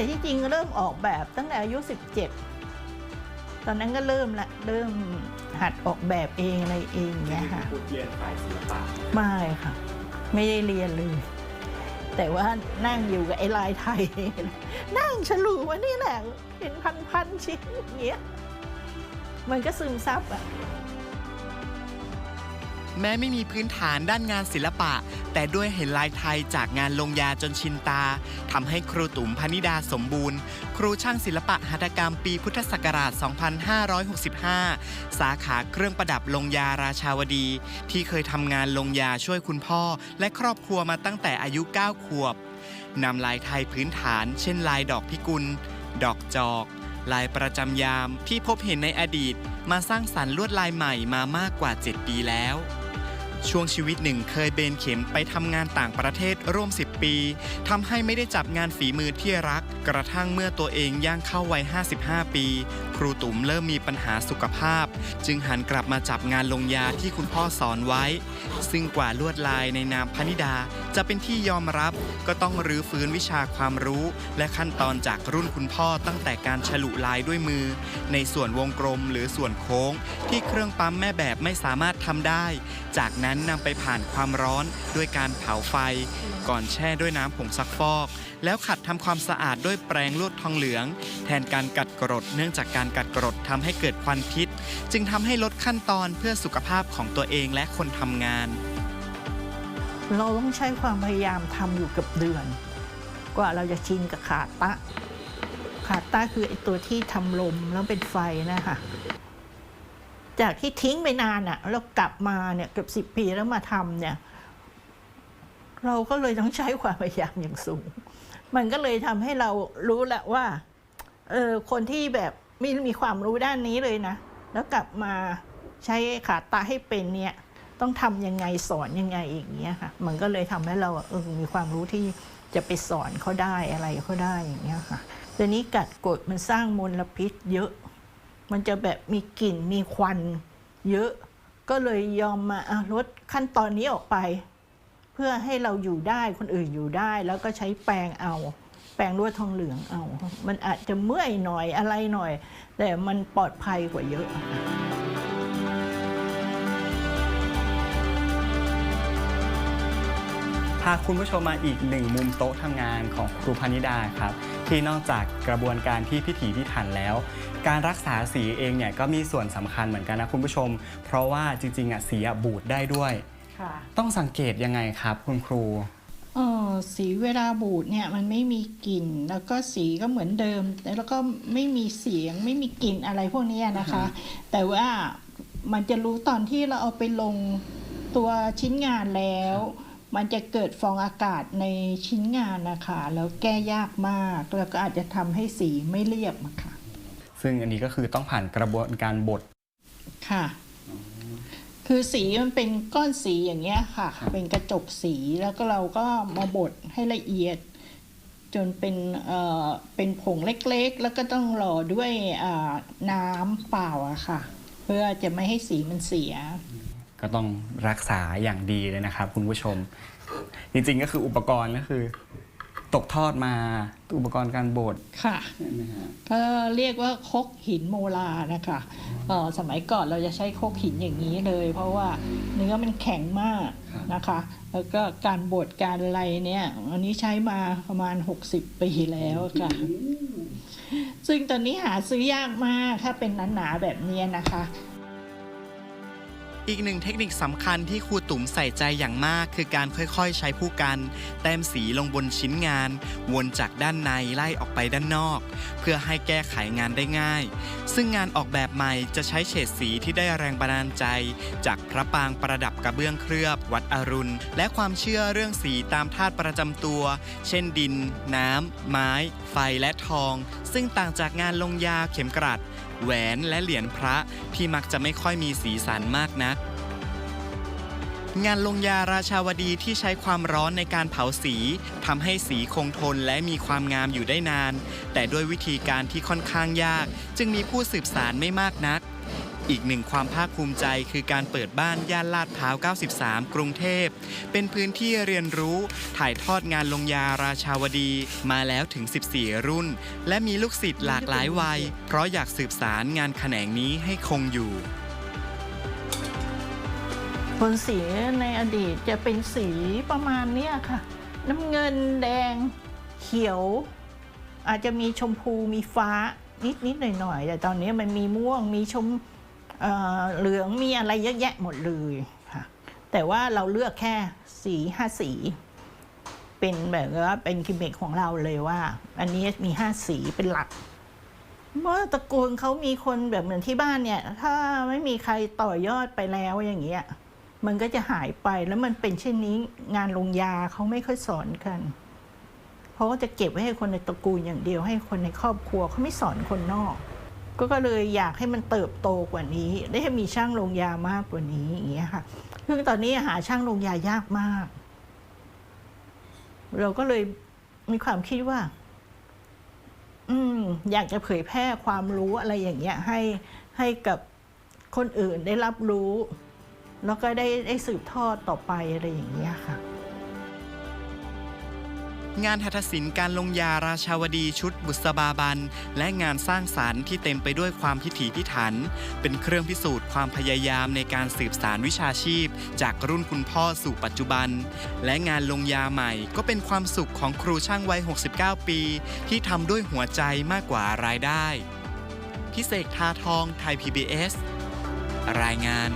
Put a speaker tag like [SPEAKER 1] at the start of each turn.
[SPEAKER 1] แต่ที่จริงเริ่มออกแบบตั้งแต่อายุ 17 ตอนนั้นก็เริ่มละเริ่มหัดออกแบบเองอะไรเองเนี้ยค่ะ
[SPEAKER 2] พูดเรียนฝ่ายศิลปะ
[SPEAKER 1] ไม่ค่ะ ไม่ได้เรียนเลย แต่ว่านั่งอยู่กับไอ้ลายไทย นั่งฉลูว่านี่แหละเป็นพันๆชิ้นอย่างเงี้ยมันก็ซึมซับอะ
[SPEAKER 3] แม้ไม่มีพื้นฐานด้านงานศิลปะ แต่ด้วยเห็นลายไทยจากงานลงยาจนชินตาทำให้ครูตุ๋มพนิดาสมบูรณ์ ครูช่างศิลปะหัตถกรรมปีพุทธศักราช 2565 สาขาเครื่องประดับลงยาราชาวดี ที่เคยทำงานลงยาช่วยคุณพ่อ และครอบครัวมาตั้งแต่อายุ 9 ขวบนำลายไทยพื้นฐาน เช่นลายดอกพิกุล ดอกจอก ลายประจำยามที่พบเห็นในอดีต มาสร้างสรรค์ลวดลายใหม่มามากกว่า 7 ปีแล้ว ช่วงชีวิตหนึ่งเคยเบนเข็มไปทำงานต่างประเทศร่วม 10 ปีทำให้ไม่ได้จับงานฝีมือที่รัก กระทั่งเมื่อตัวเองย่างเข้าวัย 55 ปี รูตุ๋มเริ่มมีปัญหาสุขภาพ จึงหันกลับมาจับงานลงยาที่คุณพ่อสอนไว้ ซึ่งกว่าลวดลายในนามพนิดา จะเป็นที่ยอมรับก็ต้องรื้อฟื้นวิชาความรู้ และขั้นตอนจากรุ่นคุณพ่อตั้งแต่การฉลุลายด้วยมือ ในส่วนวงกลมหรือส่วนโค้ง ที่เครื่องปั๊มแม่แบบไม่สามารถทำได้ จากนั้นนำไปผ่านความร้อนด้วยการเผาไฟ ก่อนแช่ด้วยน้ำผงซักฟอก แล้วขัดทำความสะอาดด้วยแปรงลวดทองเหลือง แทนการกัดกรด เนื่องจากการกัดกรดทำให้เกิดควันพิษ จึงทำให้ลดขั้นตอนเพื่อสุขภาพของตัวเองและคนทำงาน
[SPEAKER 1] เราต้องใช้ความพยายามทำอยู่เกับเดือน กว่าเราจะชินกับขาตะ ขาตะคือไอ้ตัวที่ทำลมแล้วเป็นไฟนะคะจากที่ทิ้งไปนานอะ่ะแล้วกลับมาเนี่ยเกือบสิบปีแล้วมาทำเนี่ย เราก็เลยต้องใช้ความพยายามอย่างสูง มันก็เลยทำให้เรารู้แหละว่าเออคนที่แบบไม่มีความรู้ด้านนี้เลยนะ แล้วกลับมาใช้ขาตาให้เป็นเนี่ยต้องทำยังไงสอนยังไงอย่างเงี้ยค่ะ มันก็เลยทำให้เราเออมีความรู้ที่จะไปสอนเขาได้อะไรเขาได้อย่างเงี้ยค่ะแต่นี้กัดกดมันสร้างมลพิษเยอะ มันจะแบบมีกลิ่นมีควันเยอะ ก็เลยยอมมาลดขั้นตอนนี้ออกไป เพื่อให้เราอยู่ได้คนอื่นอยู่ได้ แล้วก็ใช้แปรงเอา แปรงลวดทองเหลืองเอา มันอาจจะเมื่อยหน่อยอะไรหน่อย แต่มันปลอดภัยกว่าเยอะ
[SPEAKER 2] พาคุณผู้ชมมาอีกหนึ่งมุมโต๊ะทำงานของครูพนิดาครับ ที่นอกจากกระบวนการที่พิถีพิถันแล้ว การรักษาสีเองเนี่ยก็มีส่วนสำคัญเหมือนกันนะคุณผู้ชม เพราะว่าจริงๆอะสีอะบูดได้ด้วย
[SPEAKER 1] ค่ะ
[SPEAKER 2] ต้องสังเกตยังไงครับ คุณครู
[SPEAKER 1] เออสีเวลาบูดเนี่ยมันไม่มีกลิ่น แล้วก็สีก็เหมือนเดิม แล้วก็ไม่มีเสียงไม่มีกลิ่นอะไรพวกเนี้ยนะคะ แต่ว่ามันจะรู้ตอนที่เราเอาไปลงตัวชิ้นงานแล้ว มันจะเกิดฟองอากาศในชิ้นงานนะคะแล้วแก้ยากมาก แล้วก็อาจจะทำให้สีไม่เรียบอะค่ะ
[SPEAKER 2] ซึ่งอันนี้ก็คือต้องผ่านกระบวนการบด
[SPEAKER 1] ค่ะ คือสีมันเป็นก้อนสีอย่างเงี้ยค่ะ เป็นกระจกสีแล้วก็เราก็มาบดให้ละเอียด จนเป็นเอ่อเป็นผงเล็กๆ แล้วก็ต้องหล่อด้วยอ่าน้ำเปล่าอะค่ะ เพื่อจะไม่ให้สีมันเสีย
[SPEAKER 2] ก็ต้องรักษาอย่างดีเลยนะครับคุณผู้ชม จริงๆก็คืออุปกรณ์ก็คือ ตกทอดมาอุปกรณ์การบด
[SPEAKER 1] ค่ะก็เรียกว่าครกหินโมลานะคะเอ่อสมัยก่อนเราจะใช้ครกหินอย่างนี้เลย เพราะว่าเนื้อมันแข็งมากนะคะ แล้วก็การบดการอะไรเนี่ยอันนี้ใช้มาประมาณ 60 ปีแล้วค่ะ ซึ่งตอนนี้หาซื้อยากมากถ้าเป็นหนาๆแบบเนี้ยนะคะ
[SPEAKER 3] อีกหนึ่งเทคนิคสำคัญที่ครูตุ๋มใส่ใจอย่างมาก คือการค่อยๆ ใช้ผู้กัน แต้มสีลงบนชิ้นงาน วนจากด้านในไล่ออกไปด้านนอก เพื่อให้แก้ไขงานได้ง่าย ซึ่งงานออกแบบใหม่จะใช้เฉดสีที่ได้แรงบันดาลใจ จากพระปางประดับกระเบื้องเคลือบ วัดอรุณ และความเชื่อเรื่องสีตามธาตุประจำตัว เช่นดิน น้ำ ไม้ ไฟและทอง ซึ่งต่างจากงานลงยาเข็มกลัด แหวนและเหรียญพระที่มักจะไม่ค่อยมีสีสันมากนัก งานลงยาราชาวดีที่ใช้ความร้อนในการเผาสีทำให้สีคงทนและมีความงามอยู่ได้นาน แต่ด้วยวิธีการที่ค่อนข้างยาก จึงมีผู้สืบสารไม่มากนัก อีกหนึ่งความภาคภูมิใจคือการเปิดบ้านย่านลาดพร้าว 93 กรุงเทพ เป็นพื้นที่เรียนรู้ถ่ายทอดงานลงยาราชาวดีมาแล้วถึง 14 รุ่น และมีลูกศิษย์หลากหลายวัย เพราะอยากสืบสารงานแขนงนี้ให้คงอยู่
[SPEAKER 1] บนสีในอดีตจะเป็นสีประมาณเนี้ยค่ะ น้ำเงินแดงเขียว อาจจะมีชมพูมีฟ้านิดนิดหน่อยหน่อยแต่ตอนนี้มันมีม่วงมีชม เหลืองมีอะไรเยอะแยะหมดเลยค่ะแต่ว่าเราเลือกแค่สีห้าสี เป็นแบบว่าเป็นกิมเมคของเราเลยว่า อันนี้มีห้าสีเป็นหลักเพราะว่าตระกูลเขามีคนแบบเหมือนที่บ้านเนี่ย ถ้าไม่มีใครต่อยอดไปแล้วอย่างเงี้ยมันก็จะหายไปแล้วมันเป็นเช่นนี้งานลงยาเขาไม่ค่อยสอนกัน เพราะว่าจะเก็บไว้ให้คนในตระกูลอย่างเดียวให้คนในครอบครัวเขาไม่สอนคนนอก ก็ก็เลยอยากให้มันเติบโตกว่านี้ ได้ให้มีช่างลงยามากกว่านี้อย่างเงี้ยค่ะซึ่งตอนนี้หาช่างลงยายากมาก เราก็เลยมีความคิดว่า อืม อยากจะเผยแพร่ความรู้อะไรอย่างเงี้ย ให้ให้กับคนอื่นได้รับรู้ แล้วก็ได้ได้สืบทอดต่อไปอะไรอย่างเงี้ยค่ะ
[SPEAKER 3] งานหัตถศิลป์การลงยาราชาวดีชุดบุษบาบัน และงานสร้างสารรค์ที่เต็มไปด้วยความพิถีพิถัน เป็นเครื่องพิสูจน์ความพยายามในการสืบสารวิชาชีพ จากรุ่นคุณพ่อสู่ปัจจุบัน และงานลงยาใหม่ก็เป็นความสุขของครูช่างวัย 69 ปี ที่ทำด้วยหัวใจมากกว่ารายได้ พิเศษทาทองไทย PBS รายงาน